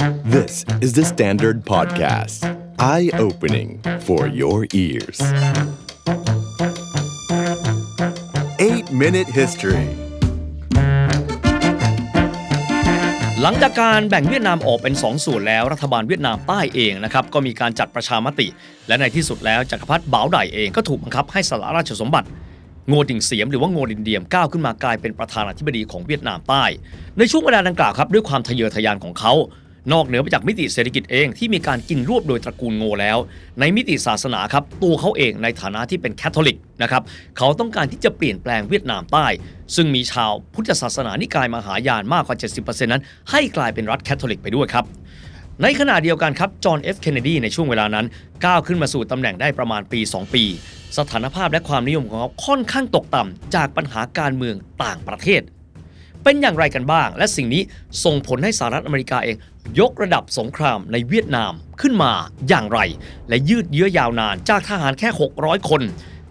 This is the Standard Podcast. Eye opening for your ears. 8 Minute History หลังจากการแบ่งเวียดนามออกเป็น 2 ส่วนแล้วรัฐบาลเวียดนามใต้เองนะครับก็มีการจัดประชามติ และในที่สุดแล้วจักรพรรดิบ่าวไดเองก็ถูกบังคับให้สละราชสมบัติโงดิงเสียมหรือว่าโงดินเดียมก้าวขึ้นมากลายเป็นประธานาธิบดีของเวียดนามใต้ ในช่วงเวลาดังกล่าวครับด้วยความทะเยอทะยานของเขา นอกเหนือไปจากมิติเศรษฐกิจเองที่มีการกินรวบโดยตระกูลโงแล้ว ในมิติศาสนาครับตัวเขาเองในฐานะที่เป็นแคทอลิกนะครับเขาต้องการที่จะเปลี่ยนแปลงเวียดนามใต้ ซึ่งมีชาวพุทธศาสนานิกายมหายานมากกว่า 70%นั้น ให้กลายเป็นรัฐแคทอลิกไปด้วยครับในขณะเดียวกันครับ จอห์นเอฟเคนเนดีในช่วงเวลานั้น ก้าวขึ้นมาสู่ตำแหน่งได้ประมาณปี 2 ปี สถานภาพและความนิยมของเขาค่อนข้างตกต่ำจากปัญหาการเมืองต่างประเทศ เป็นอย่างไรกันบ้าง และสิ่งนี้ส่งผลให้สหรัฐอเมริกาเอง ยกระดับสงครามในเวียดนามขึ้นมาอย่างไร และยืดเยื้อยาวนานจากทหารแค่ 600 คน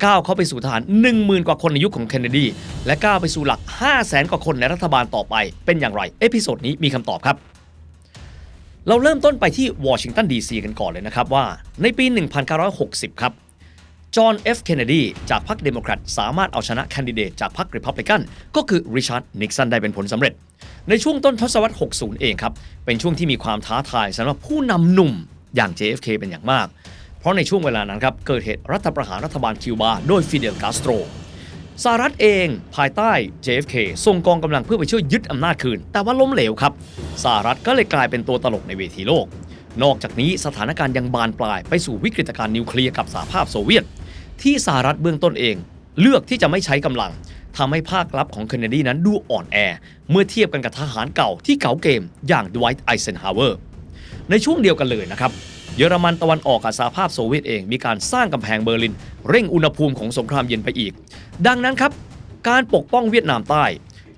ก้าวเข้าไปสู่ทหาร10,000 กว่าคนในยุคของเคนเนดี และก้าวไปสู่หลัก 500,000 กว่าคนในรัฐบาลต่อไป เป็นอย่างไร เอพิโซดนี้มีคำตอบครับ เราเริ่มต้นไปที่วอชิงตันดีซีกันก่อนเลยนะครับว่า ในปี 1960 ครับ จอห์นเอฟเคนเนดีจากพรรคเดโมแครตสามารถเอาชนะแคนดิเดตจากพรรคริพับลิกันก็คือริชาร์ดนิกสันได้เป็นผลสำเร็จ ในช่วงต้นทศวรรษ 60 เองครับ เป็นช่วงที่มีความท้าทายสำหรับผู้นำหนุ่มอย่าง JFK เป็นอย่างมาก เพราะในช่วงเวลานั้นครับ เกิดเหตุรัฐประหารรัฐบาลคิวบาโดยฟิเดลคาสโตรสหรัฐเองภายใต้ JFK ส่งกองกำลังเพื่อไปช่วยยึดอำนาจคืน แต่ว่าล้มเหลวครับสหรัฐก็เลยกลายเป็นตัวตลกในเวทีโลก นอกจากนี้สถานการณ์ยังบานปลายไปสู่วิกฤตการณ์นิวเคลียร์กับสหภาพโซเวียต ที่สหรัฐเบื้องต้นเอง เลือกที่จะไม่ใช้กำลัง ทำให้ภาคลับของเคนเนดีนั้นดูอ่อนแอ เมื่อเทียบกันกับทหารเก่าที่เก่าเกมอย่างดไวท์ไอเซนฮาวเวอร์ในช่วงเดียวกันเลยนะครับเยอรมันตะวันออกกับสหภาพโซเวียตเองมีการสร้างกำแพงเบอร์ลิน เร่งอุณหภูมิของสงครามเย็นไปอีก ดังนั้นครับ การปกป้องเวียดนามใต้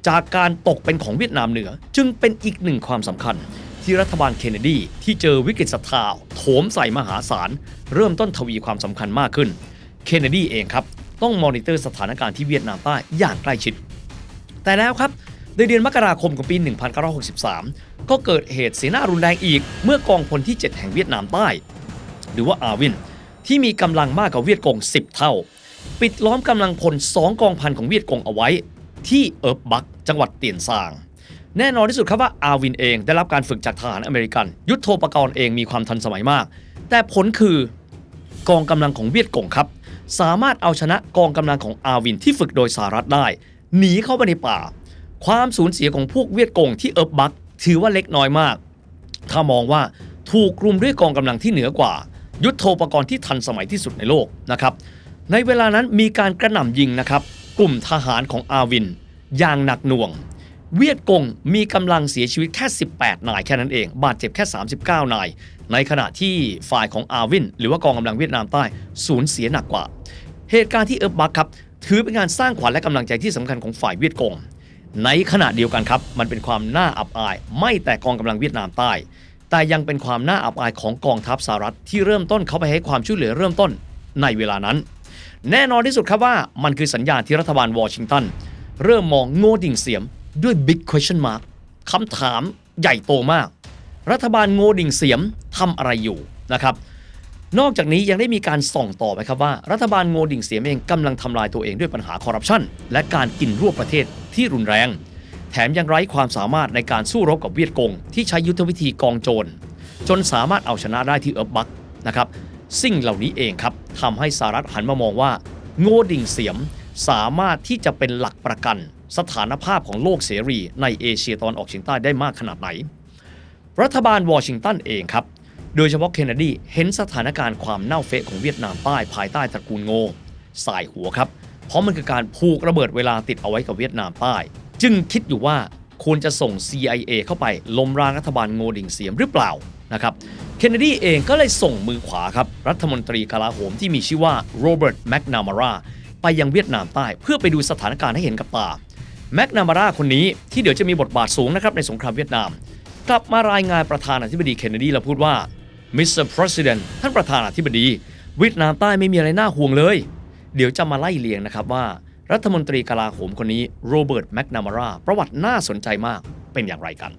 จากการตกเป็นของเวียดนามเหนือ จึงเป็นอีกหนึ่งความสำคัญ ที่รัฐบาลเคนเนดีที่เจอวิกฤตศรัทธาโถมใส่มหาศาล เริ่มต้นทวีความสำคัญมากขึ้น เคนเนดีเองครับ ต้องมอนิเตอร์สถานการณ์ที่เวียดนามใต้อย่างใกล้ชิด แต่แล้วครับในเดือนมกราคมของปี 1963 ก็เกิดเหตุเสนารุนแรงอีกเมื่อกองพลที่ 7 แห่งเวียดนามใต้ หรือว่าอาวิน ที่มีกำลังมากกว่าเวียดกง 10 เท่า ปิดล้อมกำลังพล 2 กองพันของเวียดกงเอาไว้ ที่เอิร์บบัก จังหวัดเตียนซาง แน่นอนที่สุดครับว่าอาวินเองได้รับการฝึกจากทหารอเมริกัน ยุทโธปกรณ์เองมีความทันสมัยมาก แต่ผลคือกองกำลังของเวียดกงครับ สามารถเอาชนะกองกำลังของอาวินที่ฝึกโดยสหรัฐได้ หนีเข้าไปในป่า ความสูญเสียของพวกเวียดกงที่เอิบบักถือว่าเล็กน้อยมาก ถ้ามองว่าถูกกลุ่มด้วยกองกำลังที่เหนือกว่า ยุทโธปกรณ์ที่ทันสมัยที่สุดในโลกนะครับในเวลานั้นมีการกระหน่ำยิงนะครับกลุ่มทหารของอาวิน อย่างหนักหน่วง เวียดกงมีกำลังเสียชีวิตแค่ 18 นายแค่นั้นเอง บาดเจ็บแค่ 39 นาย ในขณะที่ฝ่ายของอาวิน หรือว่ากองกำลังเวียดนามใต้สูญเสียหนักกว่า เหตุการณ์ที่เอิร์บบักครับถือเป็นการสร้างขวัญและกำลังใจที่สำคัญของฝ่ายเวียดกงในขณะเดียวกันครับมันเป็นความน่าอับอาย ไม่แต่กองกำลังเวียดนามใต้ แต่ยังเป็นความน่าอับอายของกองทัพสหรัฐที่เริ่มต้นเขาไปให้ความช่วยเหลือเริ่มต้นในเวลานั้น แน่นอนที่สุดครับว่ามันคือสัญญาณที่รัฐบาลวอชิงตันเริ่มมองโง่ดิ่งเสียมด้วย big question mark คำถามใหญ่โตมาก รัฐบาลโง่ดิ่งเสียมทำอะไรอยู่นะครับ นอกจากนี้ยังได้มีการส่องต่อไปครับว่ารัฐบาลโงดิ่งเสียมเองกำลังทำลายตัวเองด้วยปัญหาคอร์รัปชันและการกินรวบประเทศที่รุนแรง แถมยังไร้ความสามารถในการสู้รบกับเวียดกง ที่ใช้ยุทธวิธีกองโจร จนสามารถเอาชนะได้ที่เอิร์บบักนะครับสิ่งเหล่านี้เองครับทำให้สหรัฐหันมามองว่า โงดิ่งเสียมสามารถที่จะเป็นหลักประกัน สถานภาพของโลกเสรีในเอเชียตะวันออกเฉียงใต้ได้มากขนาดไหน รัฐบาลวอชิงตันเองครับ โดยเฉพาะเคนเนดีเห็นสถานการณ์ความเน่าเฟะของเวียดนามใต้ภายใต้ตระกูลโงสายหัวครับ เพราะมันคือการผูกระเบิดเวลาติดเอาไว้กับเวียดนามใต้ จึงคิดอยู่ว่าควรจะส่ง CIA เข้าไปล้มล้างรัฐบาลโงดิ่งเสียมหรือเปล่านะครับเคนเนดีเองก็เลยส่งมือขวาครับ รัฐมนตรีกลาโหมที่มีชื่อว่าโรเบิร์ตแมคนามาราไปยังเวียดนามใต้ เพื่อไปดูสถานการณ์ให้เห็นกับตาแมคนามาราคนนี้ที่เดี๋ยวจะมีบทบาทสูงนะครับในสงครามเวียดนาม กลับมารายงานประธานาธิบดีเคนเนดีแล้วพูดว่า Mr. President ท่านประธานาธิบดีเวียดนามใต้ไม่มีอะไรน่าห่วงเลย เดี๋ยวจะมาไล่เลียงนะครับว่า รัฐมนตรีกลาโหมคนนี้โรเบิร์ตแมคนามาราประวัติน่าสนใจมากเป็นอย่างไรกัน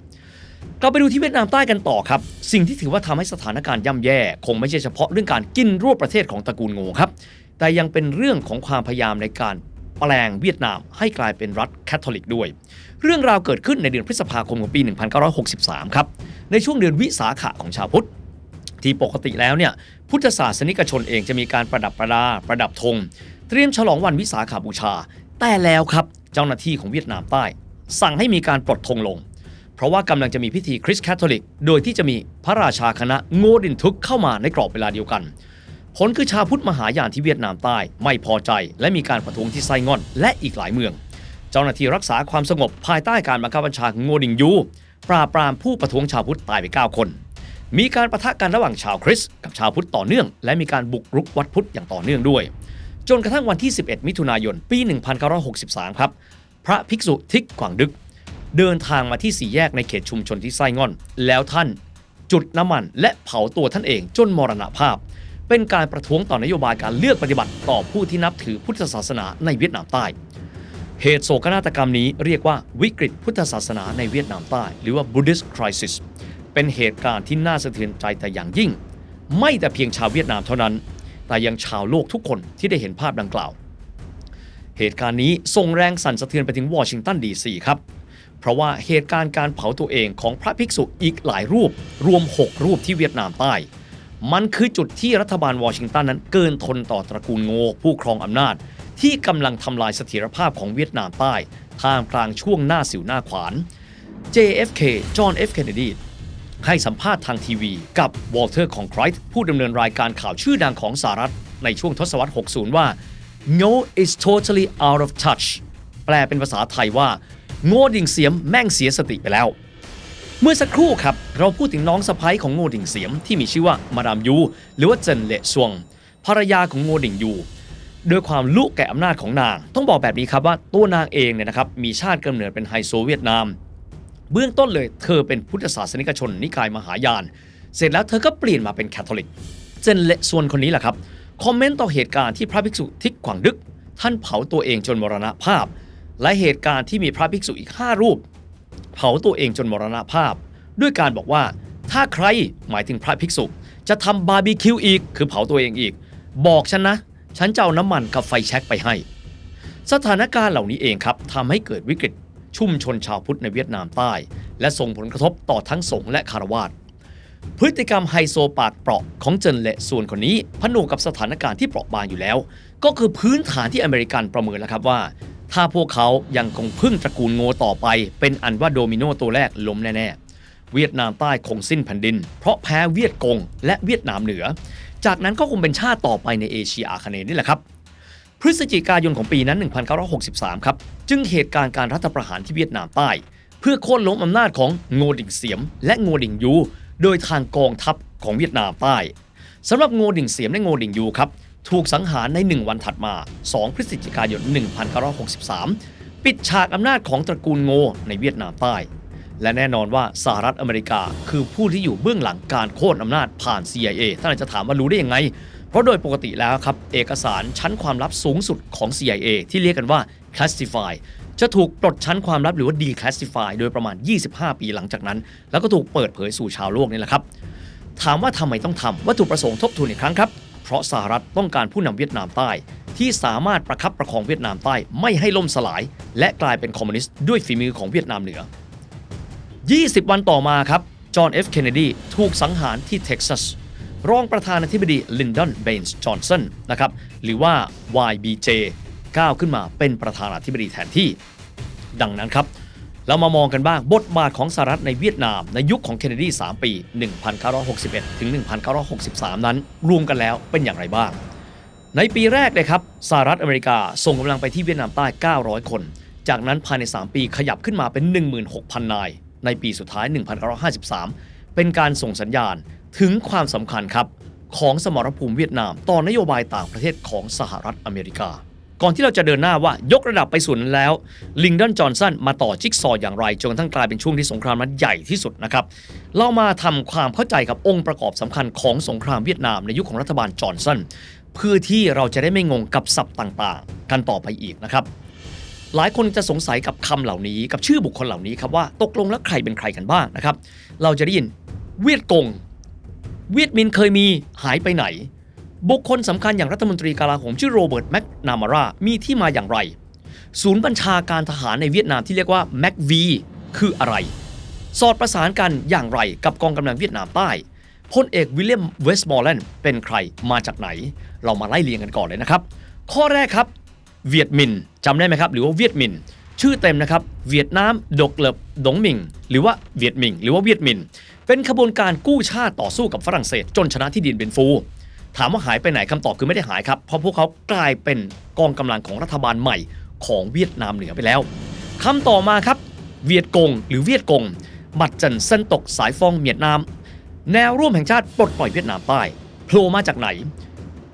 เราไปดูที่เวียดนามใต้กันต่อครับ สิ่งที่ถือว่าทำให้สถานการณ์ย่ำแย่ คงไม่ใช่เฉพาะเรื่องการกินรวบประเทศของตระกูลโงครับ แต่ยังเป็นเรื่องของความพยายามในการ แปลงเวียดนามให้กลายเป็นรัฐแคทอลิกด้วย เรื่องราวเกิดขึ้นในเดือนพฤษภาคมของปี 1963 ครับ ในช่วงเดือนวิสาขะของชาวพุทธ ที่ปกติแล้วเนี่ยพุทธศาสนิกชนเองจะมีการประดับประดา ประดับธง เตรียมฉลองวันวิสาขาบูชา แต่แล้วครับเจ้าหน้าที่ของเวียดนามใต้ สั่งให้มีการปลดธงลง เพราะว่ากำลังจะมีพิธีคริสต์แคทอลิก โดยที่จะมีพระราชาคณะโงดินทึกเข้ามาในกรอบเวลาเดียวกัน ผลคือชาวพุทธมหายานที่เวียดนามใต้ไม่พอใจ และมีการประท้วงที่ไซงอน และอีกหลายเมือง เจ้าหน้าที่รักษาความสงบภายใต้การบังคับบัญชาของโงดิงยูปราบปรามผู้ประท้วงชาวพุทธตายไป 9 คน มีการประทะกันระหว่างชาวคริสต์กับชาวพุทธต่อเนื่อง และมีการบุกรุกวัดพุทธอย่างต่อเนื่องด้วย จนกระทั่งวันที่ 11 มิถุนายน ปี 1963 ครับ พระภิกษุทิกขวางดึก เดินทางมาที่สี่แยกในเขตชุมชนที่ไส้งอน แล้วท่าน จุดน้ำมันและเผาตัวท่านเองจนมรณภาพ เป็นการประท้วงต่อนโยบายการเลือกปฏิบัติต่อผู้ที่นับถือพุทธศาสนาในเวียดนามใต้ เหตุโศกนาฏกรรมนี้เรียกว่าวิกฤตพุทธศาสนาในเวียดนามใต้ หรือว่า Buddhist crisis เป็นเหตุการณ์ที่น่าสะเทือนใจแต่อย่างยิ่ง ไม่แต่เพียงชาวเวียดนามเท่านั้น แต่ยังชาวโลกทุกคนที่ได้เห็นภาพดังกล่าว เหตุการณ์นี้ส่งแรงสั่นสะเทือนไปถึงวอชิงตันดีซีครับเพราะว่าเหตุการณ์การเผาตัวเองของพระภิกษุอีกหลายรูป รวม 6 รูปที่เวียดนามใต้ มันคือจุดที่รัฐบาลวอชิงตันนั้นเกินทนต่อตระกูลโงผู้ครองอำนาจ ที่กำลังทำลายเสถียรภาพของเวียดนามใต้ท่ามกลางช่วงหน้าสิวหน้าขวาน JFK จอห์น F. Kennedy ให้สัมภาษณ์ทางทีวีกับวอลเตอร์ของไครท์ผู้ดำเนินรายการข่าวชื่อดังของสหรัฐ ในช่วงทศวรรษ 60 ว่า No is totally out of touch แปลเป็นภาษาไทยว่า โง่ดิ่งเสียมแม่งเสียสติไปแล้ว เมื่อสักครู่ครับ เราพูดถึงน้องสะพ้ยของโงดิ่งเสียมที่มีชื่อว่ามาดามยู หรือว่าเจินเละซวงภรรยาของโงดิ่งยูด้วยความลุกแก่อำนาจของนาง ต้องบอกแบบนี้ครับว่าตัวนางเองเนี่ยนะครับมีชาติกำเนิดเป็นไฮโซเวียดนาม เบื้องต้นเลยเธอเป็นพุทธศาสนิกชนนิกายมหายาน เสร็จแล้วเธอก็เปลี่ยนมาเป็นแคทอลิก เจนเละส่วนคนนี้แหละครับคอมเมนต์ต่อเหตุการณ์ที่พระภิกษุทิกขวางดึก ท่านเผาตัวเองจนมรณภาพ และเหตุการณ์ที่มีพระภิกษุอีก 5 รูป เผาตัวเองจนมรณภาพ ด้วยการบอกว่าถ้าใครหมายถึงพระภิกษุ จะทำบาร์บีคิวอีก คือเผาตัวเองอีก บอกฉันนะ ฉันจะเอาน้ำมันกับไฟแช็กไปให้ สถานการณ์เหล่านี้เองครับทำให้เกิดวิกฤต ชุ่มชนชาวพุทธในเวียดนามใต้ และส่งผลกระทบต่อทั้งสงฆ์และคารวาสพฤติกรรมไฮโซปากเปราะของเจินเละส่วนคนนี้ ผนวกกับสถานการณ์ที่เปราะบางอยู่แล้ว ก็คือพื้นฐานที่อเมริกันประเมินแล้วครับว่า ถ้าพวกเขายังคงพึ่งตระกูลโงต่อไป เป็นอันว่าโดมิโนตัวแรกล้มแน่ๆ เวียดนามใต้คงสิ้นแผ่นดิน เพราะแพ้เวียดกงและเวียดนามเหนือ จากนั้นก็คงเป็นชาติต่อไปในเอเชียอาคเนย์นี่แหละครับ พฤศจิกายนของปีนั้น 1963 ครับ จึงเหตุการณ์การรัฐประหารที่เวียดนามใต้ เพื่อโค่นล้มอำนาจของโงดิ่งเสียม และโงดิ่งยู โดยทางกองทัพของเวียดนามใต้สำหรับโงดิ่งเสียมและโงดิ่งยูครับ ถูกสังหารใน 1 วันถัดมา 2 พฤศจิกายน 1963 ปิดฉากอำนาจของตระกูลโงในเวียดนามใต้ และแน่นอนว่าสหรัฐอเมริกาคือผู้ที่อยู่เบื้องหลังการโค่นอำนาจผ่าน CIA ท่านอาจจะถามว่ารู้ได้ยังไง เพราะโดยปกติแล้วครับ เอกสารชั้นความลับสูงสุดของ CIA ที่เรียกกันว่า classify จะถูกปลดชั้นความลับหรือว่า declassify โดยประมาณ 25 ปีหลังจากนั้น แล้วก็ถูกเปิดเผยสู่ชาวโลกนี่แหละครับ ถามว่าทำไมต้องทำวัตถุประสงค์ทบทวนอีกครั้งครับ ราะสหรัฐต้องการผู้นำเวียดนามใต้ ที่สามารถประคับประคองเวียดนามใต้ไม่ให้ล่มสลาย และกลายเป็นคอมมิวนิสต์ด้วยฝีมือของเวียดนามเหนือ 20 วันต่อมาครับ จอห์นเอฟเคนเนดีถูกสังหารที่เท็กซัส รองประธานาธิบดีลินดอนเบนส์จอห์นสันนะครับหรือว่า YBJ ก้าวขึ้นมาเป็นประธานาธิบดีแทนที่ ดังนั้นครับ เรามามองกันบ้างบทบาทของสหรัฐในเวียดนามในยุคของเคนเนดี 3 ปี 1961 ถึง 1963 นั้น รวมกันแล้วเป็นอย่างไรบ้าง ในปีแรกเลยครับสหรัฐอเมริกาส่งกำลังไปที่เวียดนามใต้ 900 คน จากนั้นภายใน 3 ปีขยับขึ้นมาเป็น 16,000 นาย ในปีสุดท้าย 1953 เป็นการส่งสัญญาณถึงความสำคัญครับของสมรภูมิเวียดนามต่อนโยบายต่างประเทศของสหรัฐอเมริกา ก่อนที่เราจะเดินหน้าว่ายกระดับไปส่วนนั้นแล้วลิงดอนจอห์นสันมาต่อจิ๊กซอว์อย่างไรจนกระทั่งกลายเป็นช่วงที่สงครามนั้นใหญ่ที่สุดนะครับเรามาทำความเข้าใจกับองค์ประกอบสำคัญของสงครามเวียดนามในยุคของรัฐบาลจอห์นสันเพื่อที่เราจะได้ไม่งงกับศัพท์ต่างๆ กันต่อไปอีกนะครับหลายคนจะสงสัยกับคำเหล่านี้กับชื่อบุคคลเหล่านี้ครับว่าตกลงแล้วใครเป็นใครกันบ้างนะครับ เราจะได้ยินเวียดกงเวียดมินเคยมีหายไปไหน บุคคลสำคัญอย่างรัฐมนตรีกาลาโหมชื่อโรเบิร์ตแมคนามารามีที่มาอย่างไร ศูนย์บัญชาการทหารในเวียดนามที่เรียกว่าแมกวีคืออะไร สอดประสานกันอย่างไรกับกองกำลังเวียดนามใต้พลเอกวิลเลียมเวสต์มอร์แลนด์เป็นใครมาจากไหน เรามาไล่เรียงกันก่อนเลยนะครับ ข้อแรกครับเวียดมินจำได้ไหมครับ หรือว่าเวียดมิน ชื่อเต็มนะครับเวียดนามดกเลิบดงมิง หรือว่าเวียดมิง หรือว่าเวียดมิน เป็นขบวนการกู้ชาติต่อสู้กับฝรั่งเศส จนชนะที่ดินเป็นฟู ถามว่าหายไปไหนคำตอบคือไม่ได้หายครับ เพราะพวกเขากลายเป็นกองกำลังของรัฐบาลใหม่ของเวียดนามเหนือไปแล้วคำต่อมาครับ เวียดกง หรือเวียดกง บัดจันเส้นตกสายฟองเวียดนาม แนวร่วมแห่งชาติปลดปล่อยเวียดนามใต้โผล่มาจากไหน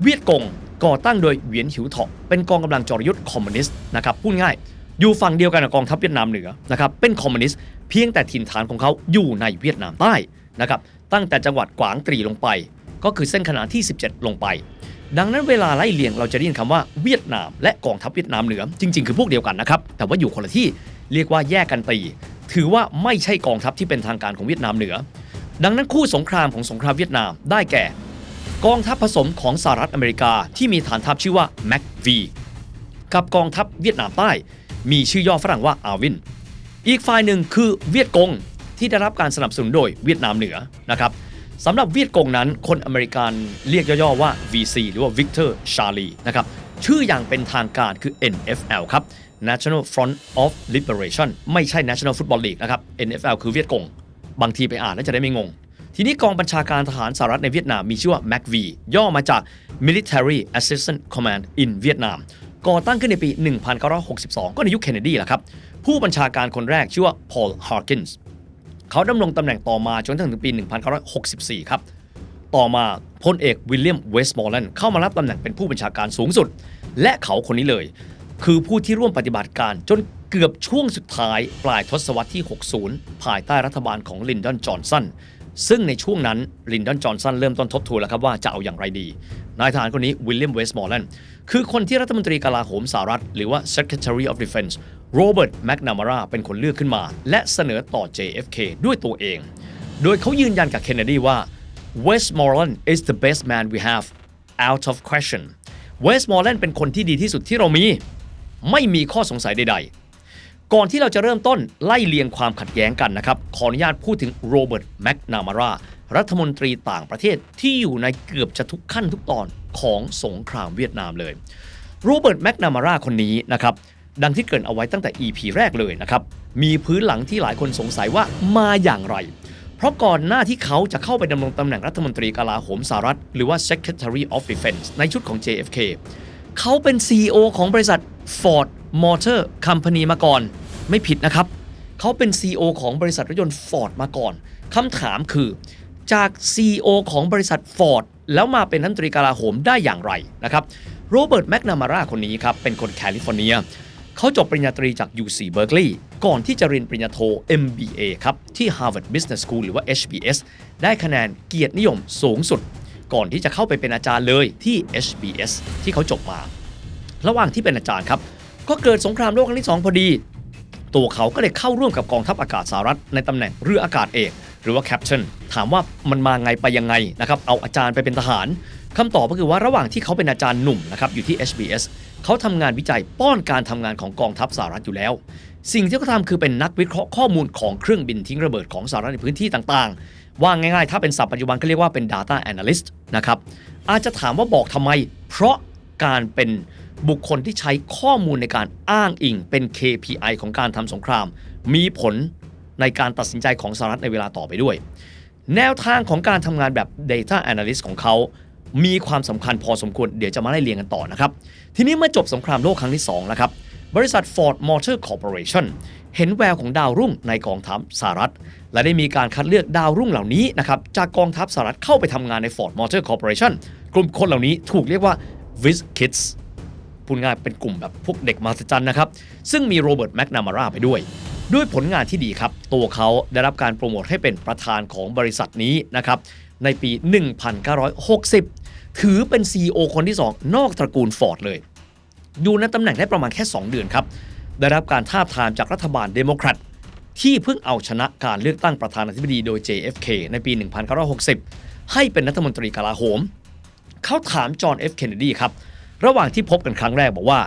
เวียดกงก่อตั้งโดยเหวียนหิวเถาะเป็นกองกำลังจรยุทธ์คอมมิวนิสต์นะครับพูดง่ายอยู่ฝั่งเดียวกันกับกองทัพเวียดนามเหนือนะครับเป็นคอมมิวนิสต์เพียงแต่ถิ่นฐานของเขาอยู่ในเวียดนามใต้นะครับตั้งแต่จังหวัดกวางตรีลงไป ก็คือเส้นขนานที่ 17 ลงไป ดังนั้นเวลาไล่เลียงเราจะได้ยินคำว่าเวียดนาม และกองทัพเวียดนามเหนือจริง ๆ คือพวกเดียวกันนะครับ แต่ว่าอยู่คนละที่เรียกว่าแยกกันตี ถือว่าไม่ใช่กองทัพที่เป็นทางการของเวียดนามเหนือ ดังนั้นคู่สงครามของสงครามเวียดนามได้แก่ กองทัพผสมของสหรัฐอเมริกาที่มีฐานทัพชื่อว่า MACV กับกองทัพเวียดนามใต้ มีชื่อย่อฝรั่งว่าอาวิน อีกฝ่ายหนึ่งคือเวียดกงที่ได้รับการสนับสนุนโดยเวียดนามเหนือนะครับ สำหรับเวียดกงนั้นคนอเมริกันเรียกย่อๆว่า VC หรือว่า Victor Charlie นะครับชื่ออย่างเป็นทางการคือ NFL ครับ National Front of Liberation ไม่ใช่ National Football League นะครับ NFL คือเวียดกง บางทีไปอ่านแล้วจะได้ไม่งง ทีนี้กองบัญชาการทหารสหรัฐในเวียดนามมีชื่อว่า MACV ย่อมาจาก Military Assistance Command in Vietnam ก่อตั้งขึ้นในปี 1962 ก็ในยุคเคนเนดีแหละครับ ผู้บัญชาการคนแรกชื่อว่า Paul Harkins เขาดำรงตำแหน่งต่อมาจนถึงปี 1964 ครับ ต่อมาพลเอกวิลเลียมเวสต์มอร์แลนด์เข้ามารับตำแหน่งเป็นผู้บัญชาการสูงสุด และเขาคนนี้เลย คือผู้ที่ร่วมปฏิบัติการจนเกือบช่วงสุดท้ายปลายทศวรรษที่ 60 ภายใต้รัฐบาลของลินดอนจอห์นสัน ซึ่งในช่วงนั้นลินดอนจอห์นสันเริ่มต้นทบทวนแล้วครับว่าจะเอาอย่างไรดี นายทหารคนนี้วิลเลียมเวสต์มอร์แลนด์คือคนที่รัฐมนตรีกลาโหมสหรัฐ หรือว่า Secretary of Defense โรเบิร์ตแมคนามาราเป็นคนเลือกขึ้นมา และเสนอต่อ JFK ด้วยตัวเอง โดยเขายืนยันกับเคนเนดีว่า Westmoreland is the best man we have out of question Westmoreland เป็นคนที่ดีที่สุดที่เรามี ไม่มีข้อสงสัยใดๆ ก่อนที่เราจะเริ่มต้นไล่เลียงความขัดแย้งกันนะครับ ขออนุญาตพูดถึงโรเบิร์ตแมคนามารารัฐมนตรีต่างประเทศที่อยู่ในเกือบจะทุกขั้นทุกตอนของสงครามเวียดนามเลยโรเบิร์ตแมคนามาราคนนี้นะครับดังที่เกริ่นเอาไว้ตั้งแต่ EP แรกเลยนะครับ มีพื้นหลังที่หลายคนสงสัยว่ามาอย่างไร เพราะก่อนหน้าที่เขาจะเข้าไปดำรงตำแหน่งรัฐมนตรีกลาโหมสหรัฐ หรือว่า Secretary of Defense ในชุดของ JFK เขาเป็น CEO ของบริษัท Ford Motor Company มาก่อน ไม่ผิดนะครับ เขาเป็น CEO ของบริษัทรถยนต์ Ford มาก่อนคำถามคือจาก CEO ของบริษัท Ford แล้วมาเป็นรัฐมนตรีกลาโหมได้อย่างไรนะครับโรเบิร์ตแมคนามาราคนนี้ครับ เป็นคนแคลิฟอร์เนีย เขาจบปริญญาตรีจาก UC Berkeley ก่อนที่จะเรียนปริญญาโท MBA ครับ ที่ Harvard Business School หรือว่า HBS ได้คะแนนเกียรตินิยมสูงสุด ก่อนที่จะเข้าไปเป็นอาจารย์เลยที่ HBS ที่เขาจบมา ระหว่างที่เป็นอาจารย์ครับ ก็เกิดสงครามโลกครั้งที่ 2 พอดี ตัวเขาก็เลยเข้าร่วมกับกองทัพอากาศสหรัฐในตำแหน่งเรืออากาศเอกหรือว่าแคปชั่นถามว่ามันมาไงไปยังไงนะครับเอาอาจารย์ไปเป็นทหารคำตอบก็คือว่าระหว่างที่เขาเป็นอาจารย์หนุ่มนะครับอยู่ที่ HBS เขาทำงานวิจัยป้อนการทำงานของกองทัพสหรัฐอยู่แล้ว สิ่งที่เขาทำคือเป็นนักวิเคราะห์ข้อมูลของเครื่องบินทิ้งระเบิดของสหรัฐในพื้นที่ต่างๆ ว่าง่ายๆ ถ้าเป็นศัพท์ปัจจุบันก็เรียกว่าเป็น data analyst นะครับ อาจจะถามว่าบอกทำไม เพราะการเป็นบุคคลที่ใช้ข้อมูลในการอ้างอิงเป็น KPI ของการทำสงคราม มีผลในการตัดสินใจของสหรัฐในเวลาต่อไปด้วย แนวทางของการทำงานแบบ Data Analyst ของเขามีความสำคัญพอสมควร เดี๋ยวจะมาไล่เรียงกันต่อนะครับ ทีนี้เมื่อจบสงครามโลกครั้งที่2นะครับ บริษัท Ford Motor Corporation เห็นแววของดาวรุ่งในกองทัพสหรัฐ และได้มีการคัดเลือกดาวรุ่งเหล่านี้นะครับจากกองทัพสหรัฐเข้าไปทำงานใน Ford Motor Corporation กลุ่มคนเหล่านี้ถูกเรียกว่า Viz Kids พูดง่ายเป็นกลุ่มแบบพวกเด็กมหัศจรรย์นะครับ ซึ่งมีโรเบิร์ตแมคนามาราไปด้วย ด้วยผลงานที่ดีครับ ตัวเขาได้รับการโปรโมทให้เป็นประธานของบริษัทนี้นะครับในปี 1960 ถือเป็น CEO คนที่ 2 นอกตระกูลฟอร์ดเลย อยู่ในตำแหน่งได้ประมาณแค่ 2 เดือนครับ ได้รับการท้าทามจากรัฐบาลเดโมแครตที่เพิ่งเอาชนะการเลือกตั้งประธานาธิบดีโดย JFK ในปี 1960 ให้เป็นรัฐมนตรีกลาโหม เขาถามจอห์นเอฟเคนเนดีครับ ระหว่างที่พบกันครั้งแรกบอกว่า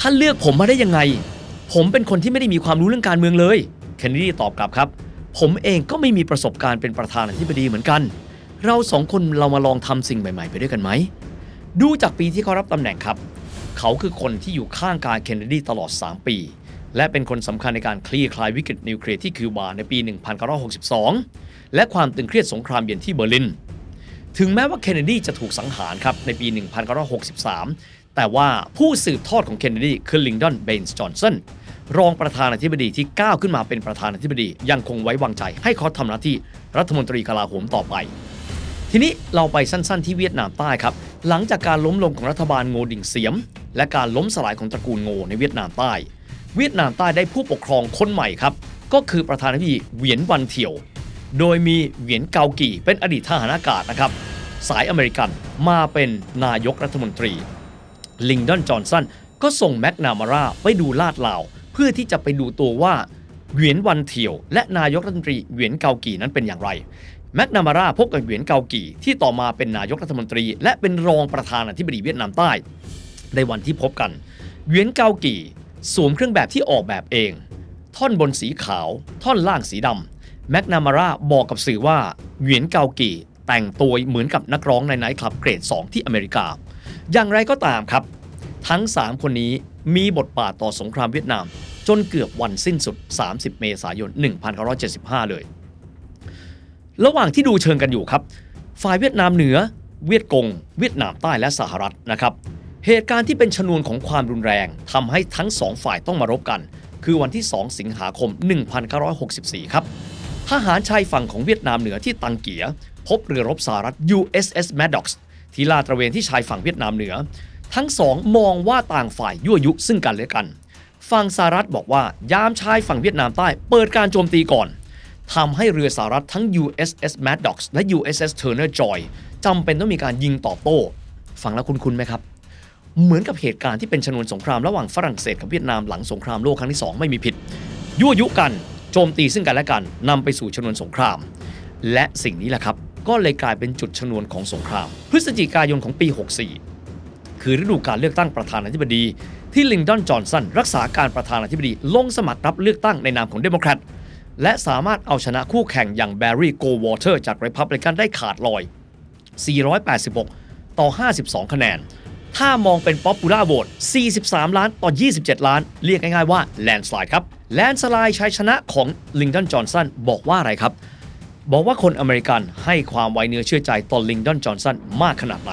ท่านเลือกผมมาได้ยังไง ผมเป็นคนที่ไม่ได้มีความรู้เรื่องการเมืองเลย เคนเนดีตอบกลับครับ ผมเองก็ไม่มีประสบการณ์เป็นประธานาธิบดีเหมือนกัน เราสองคนเรามาลองทำสิ่งใหม่ ๆ ไปด้วยกันไหม ดูจากปีที่เขารับตำแหน่งครับ เขาคือคนที่อยู่ข้างกายเคนเนดีตลอด 3 ปี และเป็นคนสำคัญในการคลี่คลายวิกฤตนิวเคลียร์ที่คิวบาในปี 1962 และความตึงเครียดสงครามเย็นที่เบอร์ลิน ถึงแม้ว่าเคนเนดีจะถูกสังหารครับในปี 1963 แต่ว่าผู้สืบทอดของเคนเนดีคือลิงดอนเบนส์จอห์นสันรองประธานาธิบดีที่ก้าวขึ้นมาเป็นประธานาธิบดียังคงไว้วางใจ ให้เขาทำหน้าที่รัฐมนตรีกลาโหมต่อไป ทีนี้เราไปสั้นๆที่เวียดนามใต้ครับ หลังจากการล้มลงของรัฐบาลโงดิงเสียม และการล้มสลายของตระกูลโงในเวียดนามใต้ เวียดนามใต้ได้ผู้ปกครองคนใหม่ครับ ก็คือประธานาธิบดีเหวียนวันเถี่ยว โดยมีเหวียนเกากี่เป็นอดีตทหารอากาศนะครับ สายอเมริกันมาเป็นนายกรัฐมนตรี ลิงดอนจอห์นสันก็ส่งแมกนามาราไปดูลาดลาว เพื่อที่จะไปดูตัวว่าเหวียนวันเถี่ยว และนายกรัฐมนตรีเหวียนเกากี่นั้นเป็นอย่างไรแมกนามาราพบกับเหวียนเกากี่ที่ต่อมาเป็นนายกรัฐมนตรี และเป็นรองประธานาธิบดีเวียดนามใต้ ในวันที่พบกันเหวียนเกากี่สวมเครื่องแบบที่ออกแบบเอง ท่อนบนสีขาว ท่อนล่างสีดำแมกนามาราบอกกับสื่อว่าเหวียนเกากี่แต่งตัวเหมือนกับนักร้องในไนท์คลับเกรด 2 ที่อเมริกา อย่างไรก็ตามครับ ทั้ง 3 คนนี้มีบทบาทต่อสงครามเวียดนาม จนเกือบวันสิ้นสุด 30 เมษายน 1975 เลย ระหว่างที่ดูเชิงกันอยู่ครับ ฝ่ายเวียดนามเหนือ เวียดกง เวียดนามใต้และสหรัฐนะครับ เหตุการณ์ที่เป็นชนวนของความรุนแรงทำให้ทั้งสองฝ่ายต้องมารบกัน คือวันที่ 2 สิงหาคม 1964 ครับ ทหารชายฝั่งของเวียดนามเหนือที่ตังเกีย พบเรือรบสหรัฐ USS Maddox ที่ลาดตระเวนที่ชายฝั่งเวียดนามเหนือ ทั้งสองมองว่าต่างฝ่ายยั่วยุซึ่งกันและกันฝั่งสหรัฐบอกว่ายามชายฝั่งเวียดนามใต้เปิดการโจมตีก่อนทำให้เรือสหรัฐทั้ง USS Maddox และ USS Turner Joy จำเป็นต้องมีการยิงตอบโต้ ฟังแล้วคุ้นๆไหมครับ เหมือนกับเหตุการณ์ที่เป็นชนวนสงครามระหว่างฝรั่งเศสกับเวียดนามหลังสงครามโลกครั้งที่ 2 ไม่มีผิด ยั่วยุกันโจมตีซึ่งกันและกันนำไปสู่ชนวนสงคราม และสิ่งนี้แหละครับก็เลยกลายเป็นจุดชนวนของสงคราม พฤศจิกายนของปี 64 คือฤดูการเลือกตั้งประธานาธิบดี ที่ลิงดอนจอห์นสันรักษาการประธานาธิบดี ลงสมัครรับเลือกตั้งในนามของเดโมแครตและสามารถเอาชนะคู่แข่งอย่างแบร์รี่โกวอเตอร์จากริพับลิกันได้ขาดลอย 486 ต่อ 52 คะแนน ถ้ามองเป็นป๊อปปูล่าโหวต43 ล้านต่อ 27 ล้าน เรียกง่ายๆว่าแลนสไลด์ครับ แลนสไลด์ชัยชนะของลิงดอนจอห์นสันบอกว่าอะไรครับ บอกว่าคนอเมริกันให้ความไว้เนื้อเชื่อใจต่อลิงดอนจอห์นสันมากขนาดไหน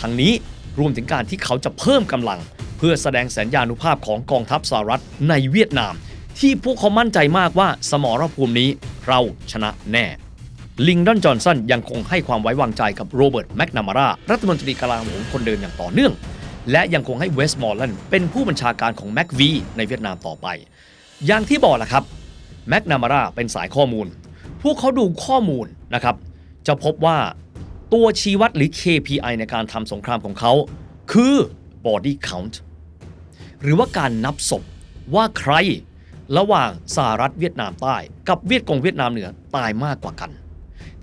ทั้งนี้รวมถึงการที่เขาจะเพิ่มกำลัง เพื่อแสดงสัญญานุภาพของกองทัพสหรัฐในเวียดนาม ที่พวกเขามั่นใจมากว่าสมรภูมินี้เราชนะแน่ ลิงดอนจอห์นสันยังคงให้ความไว้วางใจกับโรเบิร์ตแมคนามารารัฐมนตรีกลาโหมคนเดิมอย่างต่อเนื่อง และยังคงให้เวสต์มอร์แลนด์เป็นผู้บัญชาการของแมควีในเวียดนามต่อไป อย่างที่บอกแหละครับแมคนามาราเป็นสายข้อมูล พวกเขาดูข้อมูลนะครับ จะพบว่าตัวชี้วัดหรือ KPI ในการทำสงครามของเขา คือ body count หรือว่าการนับศพว่าใคร ระหว่างสหรัฐเวียดนามใต้ กับเวียดกงเวียดนามเหนือตายมากกว่ากัน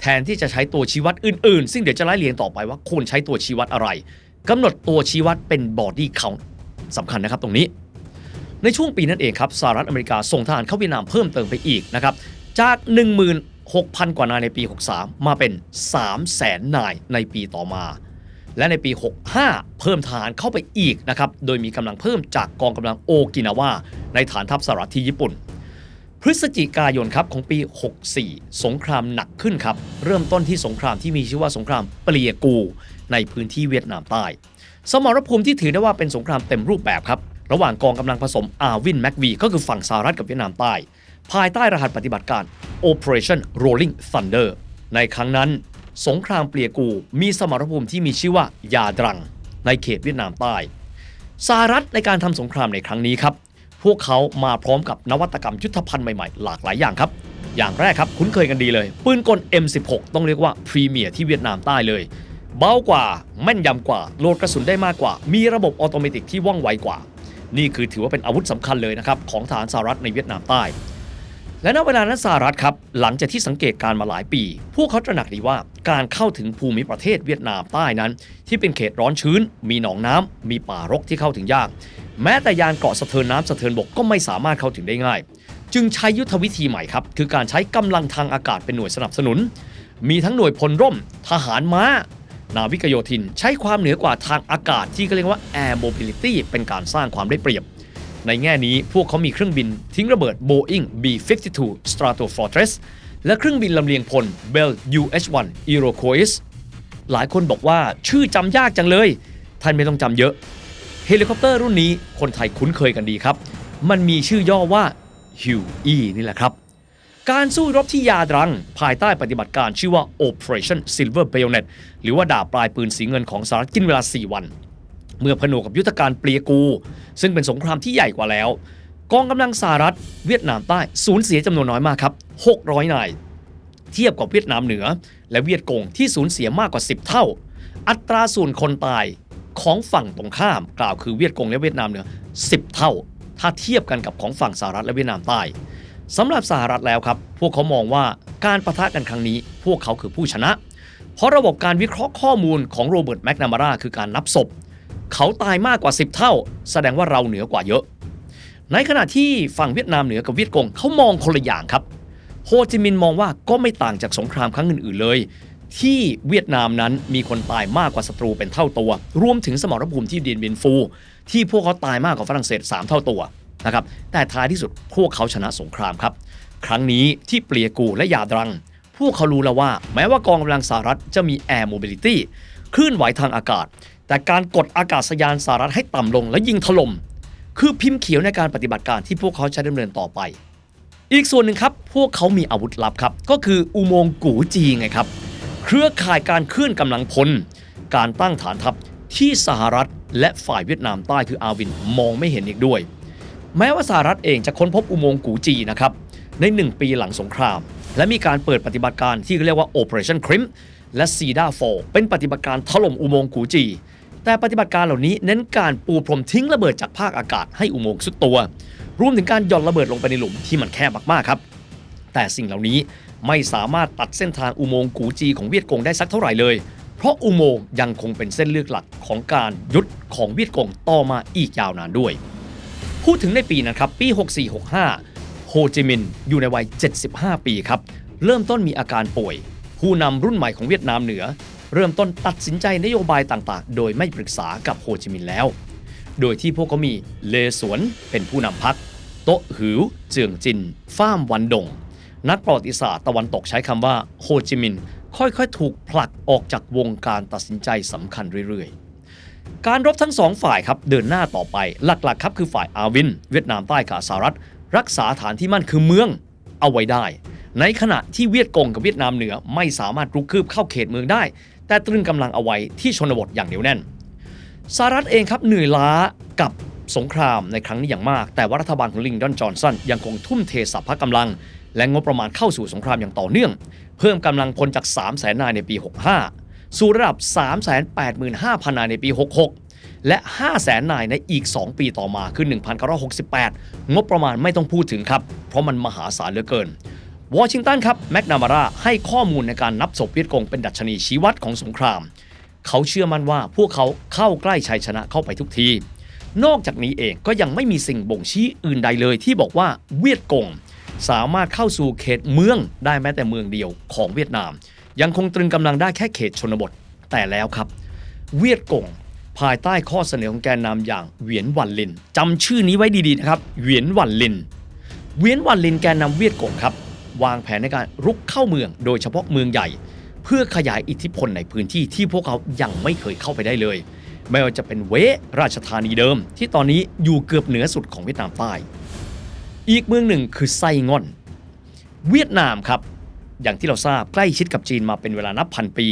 แทนที่จะใช้ตัวชี้วัดอื่นๆ ซึ่งเดี๋ยวจะไล่เรียงต่อไปว่าควรใช้ตัวชี้วัดอะไรกำหนดตัวชี้วัดเป็น body count สำคัญนะครับตรงนี้ ในช่วงปีนั้นเองครับสหรัฐอเมริกาส่งทหารเข้าเวียดนามเพิ่มเติมไปอีกนะครับจาก 16,000 กว่านายในปี 63 มาเป็น 300,000 นายในปีต่อมา และในปี 65 เพิ่มทหารเข้าไปอีกนะครับโดยมีกำลังเพิ่มจากกองกำลังโอกินาวาในฐานทัพสหรัฐที่ญี่ปุ่น พฤศจิกายนครับของปี 64 สงครามหนักขึ้นครับ เริ่มต้นที่สงครามที่มีชื่อว่าสงครามเปลียกูในพื้นที่เวียดนามใต้ สมรภูมิที่ถือได้ว่าเป็นสงครามเต็มรูปแบบครับ ระหว่างกองกำลังผสมอาวินแม็กวีก็คือฝั่งสหรัฐกับเวียดนามใต้ ภายใต้รหัสปฏิบัติการ Operation Rolling Thunder ในครั้งนั้น สงครามเปลียกูมีสมรภูมิที่มีชื่อว่ายาดรัง ในเขตเวียดนามใต้สหรัฐในการทำสงครามในครั้งนี้ครับ พวกเขามาพร้อมกับนวัตกรรมยุทธภัณฑ์ใหม่ๆ หลากหลายอย่างครับ อย่างแรกครับคุ้นเคยกันดีเลย ปืนกล M16 ต้องเรียกว่าพรีเมียร์ที่เวียดนามใต้เลย เบากว่า แม่นยำกว่า โหลดกระสุนได้มากกว่า มีระบบออโตเมติกที่ว่องไวกว่า นี่คือถือว่าเป็นอาวุธสำคัญเลยนะครับของทหารสหรัฐในเวียดนามใต้ และณเวลานั้นสหรัฐครับ หลังจากที่สังเกตการมาหลายปี พวกเขาตระหนักดีว่าการเข้าถึงภูมิประเทศเวียดนามใต้นั้น ที่เป็นเขตร้อนชื้น มีหนองน้ำมีป่ารกที่เข้าถึงยาก แม้แต่ยานเกาะสะเทินน้ำสะเทินบกก็ไม่สามารถเข้าถึงได้ง่าย จึงใช้ยุทธวิธีใหม่ครับ คือการใช้กำลังทางอากาศเป็นหน่วยสนับสนุน มีทั้งหน่วยพลร่ม ทหารม้า นาวิกโยธิน ใช้ความเหนือกว่าทางอากาศที่ก็เรียกว่า Air Mobility เป็นการสร้างความได้เปรียบ ในแง่นี้พวกเขามีเครื่องบินทิ้งระเบิด Boeing B-52 Stratofortress และเครื่องบินลำเลียงพล Bell UH-1 Iroquois หลายคนบอกว่าชื่อจำยากจังเลย ท่านไม่ต้องจำเยอะ เฮลิคอปเตอร์รุ่นนี้คนไทยคุ้นเคยกันดีครับ มันมีชื่อย่อว่า HUE นี่แหละครับการสู้รบที่ยาดรัง ภายใต้ปฏิบัติการชื่อว่า Operation Silver Bayonet หรือว่าดาบปลายปืนสีเงินของสหรัฐกินเวลา 4 วัน เมื่อผนวกกับยุทธการเปลียกู ซึ่งเป็นสงครามที่ใหญ่กว่าแล้ว กองกำลังสหรัฐเวียดนามใต้สูญเสียจำนวนน้อยมากครับ 600 นาย เทียบกับเวียดนามเหนือ และเวียดกงที่สูญเสียมากกว่า 10 เท่า อัตราส่วนคนตายของฝั่งตรงข้าม กล่าวคือเวียดกงและเวียดนามเหนือ 10 เท่า ถ้าเทียบกันกับของฝั่งสหรัฐและเวียดนามใต้สำหรับสหรัฐแล้วครับ พวกเขามองว่าการประทะกันครั้งนี้ พวกเขาคือผู้ชนะ เพราะระบบการวิเคราะห์ข้อมูลของโรเบิร์ตแมคนามาราคือการนับศพ เขาตายมากกว่า 10 เท่า แสดงว่าเราเหนือกว่าเยอะ ในขณะที่ฝั่งเวียดนามเหนือกับเวียดกงเขามองคนละอย่างครับ โฮจิมินห์มองว่าก็ไม่ต่างจากสงครามครั้งอื่นๆเลย ที่เวียดนามนั้นมีคนตายมากกว่าศัตรูเป็นเท่าตัว รวมถึงสมรภูมิที่เดียนเบินฟู ที่พวกเขาตายมากกว่าฝรั่งเศส 3 เท่าตัวนะครับแต่ท้ายที่สุดพวกเขาชนะสงครามครับ ครั้งนี้ที่เปลียกูและยาดรัง พวกเขารู้แล้วว่า แม้ว่ากองกำลังสหรัฐจะมี Air Mobility คลื่นไหวทางอากาศ แต่การกดอากาศยานสหรัฐให้ต่ำลงและยิงถล่มคือพิมพ์เขียวในการปฏิบัติการที่พวกเขาใช้ดำเนินต่อไป อีกส่วนหนึ่งครับ พวกเขามีอาวุธลับครับ ก็คืออุโมงค์กูจีไงครับ เครือข่ายการเคลื่อนกำลังพล การตั้งฐานทัพที่สหรัฐและฝ่ายเวียดนามใต้คืออาวินมองไม่เห็นอีกด้วย แม้ว่าสหรัฐเองจะค้นพบอุโมงค์กูจีนะครับใน 1 ปีหลังสงคราม และมีการเปิดปฏิบัติการที่เรียกว่า Operation Crimp และ Cedar f a l เป็นปฏิบัติการถล่มอุโมงค์กูจี แต่ปฏิบัติการเหล่านี้เน้นการปูพรมทิ้งระเบิดจากภาคอากาศให้อุโมงค์สุดตัว รวมถึงการหย่อนระเบิดลงไปในหลุมที่มันแคบมากๆครับ แต่สิ่งเหล่านี้ไม่สามารถตัดเส้นทางอุโมงค์กูจีของเวียดกงได้สักเท่าไหร่เลย เพราะอุโมงค์ยังคงเป็นเส้นเลือกหลักของการยุดของเวียดกงต่อมาอีกยาวนานด้วย พูดถึงในปีนั้นครับปี 6465 โฮจิมินห์อยู่ในวัย 75 ปีครับเริ่มต้นมีอาการป่วย ผู้นำรุ่นใหม่ของเวียดนามเหนือ เริ่มต้นตัดสินใจนโยบายต่างๆ โดยไม่ปรึกษากับโฮจิมินห์แล้ว โดยที่พวกเขามีเลสวนเป็นผู้นำพักโต๊ะหือเจืองจิน ฟ้ามวันดง นักประวัติศาสตร์ตะวันตกใช้คำว่าโฮจิมินห์ค่อยๆ ถูกผลักออกจากวงการตัดสินใจสำคัญเรื่อยๆ การรบทั้งสองฝ่ายครับเดินหน้าต่อไปหลักๆครับคือฝ่ายอาวิน เวียดนามใต้กับสหรัฐ รักษาฐานที่มั่นคือเมืองเอาไว้ได้ ในขณะที่เวียดกงกับเวียดนามเหนือไม่สามารถรุกคืบเข้าเขตเมืองได้ แต่ตรึงกำลังเอาไว้ที่ชนบทอย่างเหนียวแน่นสหรัฐเองครับเหนื่อยล้ากับสงครามในครั้งนี้อย่างมาก แต่ว่ารัฐบาลของลิงดอนจอห์นสันยังคงทุ่มเทสัพพกำลัง และงบประมาณเข้าสู่สงครามอย่างต่อเนื่อง เพิ่มกำลังพลจาก 3 0 0แสนนายในปี 65 สู่ระดับ 385,000 นายในปี 66 และ 5 0 0แสนนายในอีก 2 ปีต่อมาคือ 1968 งบประมาณไม่ต้องพูดถึงครับ เพราะมันมหาศาลเหลือเกิน วอชิงตันครับแมกนามาราให้ข้อมูลในการนับศพเวียดกงเป็นดัชนีชี้วัดของสงคราม เขาเชื่อมั่นว่าพวกเขาเข้าใกล้ชัยชนะเข้าไปทุกที นอกจากนี้เองก็ยังไม่มีสิ่งบ่งชี้อื่นใดเลยที่บอกว่าเวียดกงสามารถเข้าสู่เขตเมืองได้แม้แต่เมืองเดียวของเวียดนาม ยังคงตรึงกำลังได้แค่เขตชนบท แต่แล้วครับ เวียดกงภายใต้ข้อเสนอของแกนนำอย่างเหวียนวันลินจำชื่อนี้ไว้ดีๆนะครับเหวียนวันลินเวียนวันลินแกนนำเวียดกงครับ วางแผนในการรุกเข้าเมือง โดยเฉพาะเมืองใหญ่ เพื่อขยายอิทธิพลในพื้นที่ที่พวกเขายังไม่เคยเข้าไปได้เลย ไม่ว่าจะเป็นเวราชธานีเดิม ที่ตอนนี้อยู่เกือบเหนือสุดของเวียดนามใต้ อีกเมืองหนึ่งคือไซงอน เวียดนามครับ อย่างที่เราทราบใกล้ชิดกับจีนมาเป็นเวลานับพันปี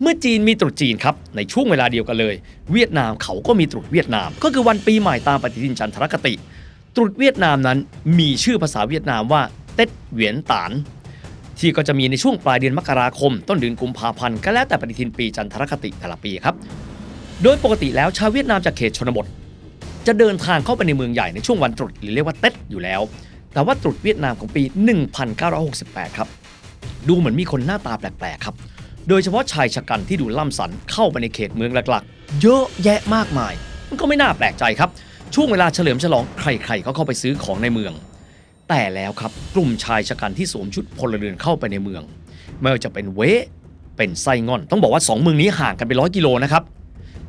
เมื่อจีนมีตรุษจีนครับ ในช่วงเวลาเดียวกันเลย เวียดนามเขาก็มีตรุษเวียดนาม ก็คือวันปีใหม่ตามปฏิทินจันทรคติ ตรุษเวียดนามนั้นมีชื่อภาษาเวียดนามว่า เต็ดเหวียนตาน ที่ก็จะมีในช่วงปลายเดือนมกราคม ต้นเดือนกุมภาพันธ์ก็แล้วแต่ปฏิทินปีจันทรคติแต่ละปีครับ โดยปกติแล้วชาวเวียดนามจากเขตชนบท จะเดินทางเข้าไปในเมืองใหญ่ในช่วงวันตรุษหรือเรียกว่าเต็ดอยู่แล้ว แต่ว่าตรุษเวียดนามของปี 1968 ครับ ดูเหมือนมีคนหน้าตาแปลกๆครับ โดยเฉพาะชายชะกันที่ดูล่ำสันเข้าไปในเขตเมืองหลักๆ เยอะแยะมากมาย มันก็ไม่น่าแปลกใจครับ ช่วงเวลาเฉลิมฉลองใครๆเขาเข้าไปซื้อของในเมือง แต่แล้วครับกลุ่มชายชะกันที่สวมชุดพลเรือนเข้าไปในเมือง ไม่ว่าจะเป็นเวเป็นไซงอน ต้องบอกว่า 2 เมืองนี้ห่างกันไปร้อยกิโลนะครับ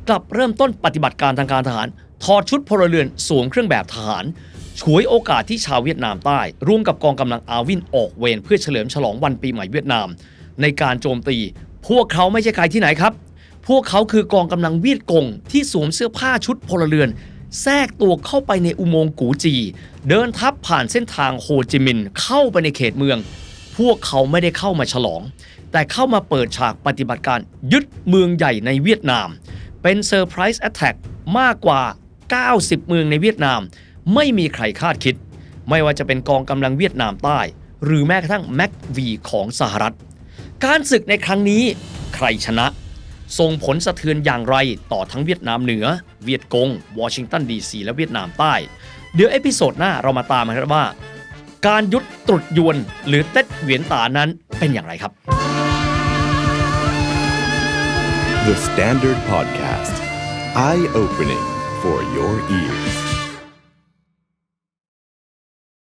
กลับเริ่มต้นปฏิบัติการทางการทหารถอดชุดพลเรือนสวมเครื่องแบบทหารฉวยโอกาสที่ชาวเวียดนามใต้ ร่วมกับกองกำลังอาวินออกเวรเพื่อเฉลิมฉลองวันปีใหม่เวียดนาม ในการโจมตี พวกเขาไม่ใช่ใครที่ไหนครับ พวกเขาคือกองกำลังเวียดกงที่สวมเสื้อผ้าชุดพลเรือน แทรกตัวเข้าไปในอุโมงค์กูจี เดินทับผ่านเส้นทางโฮจิมินห์เข้าไปในเขตเมือง พวกเขาไม่ได้เข้ามาฉลอง แต่เข้ามาเปิดฉากปฏิบัติการยึดเมืองใหญ่ในเวียดนาม เป็นเซอร์ไพรส์แอตแทกมากกว่า 90 เมืองในเวียดนาม ไม่มีใครคาดคิด ไม่ว่าจะเป็นกองกำลังเวียดนามใต้ หรือแม้กระทั่งแม็กวีของสหรัฐ การศึกในครั้งนี้ใครชนะ ส่งผลสะเทือนอย่างไรต่อทั้งเวียดนามเหนือ เวียดกง วอชิงตันดีซีและเวียดนามใต้ เดี๋ยวเอพิโซดหน้าเรามาตามกันครับว่า การยุดตรุษยวนหรือเต็ดเหวียนตานั้นเป็นอย่างไรครับ The Standard Podcast. Eye opening for your ears.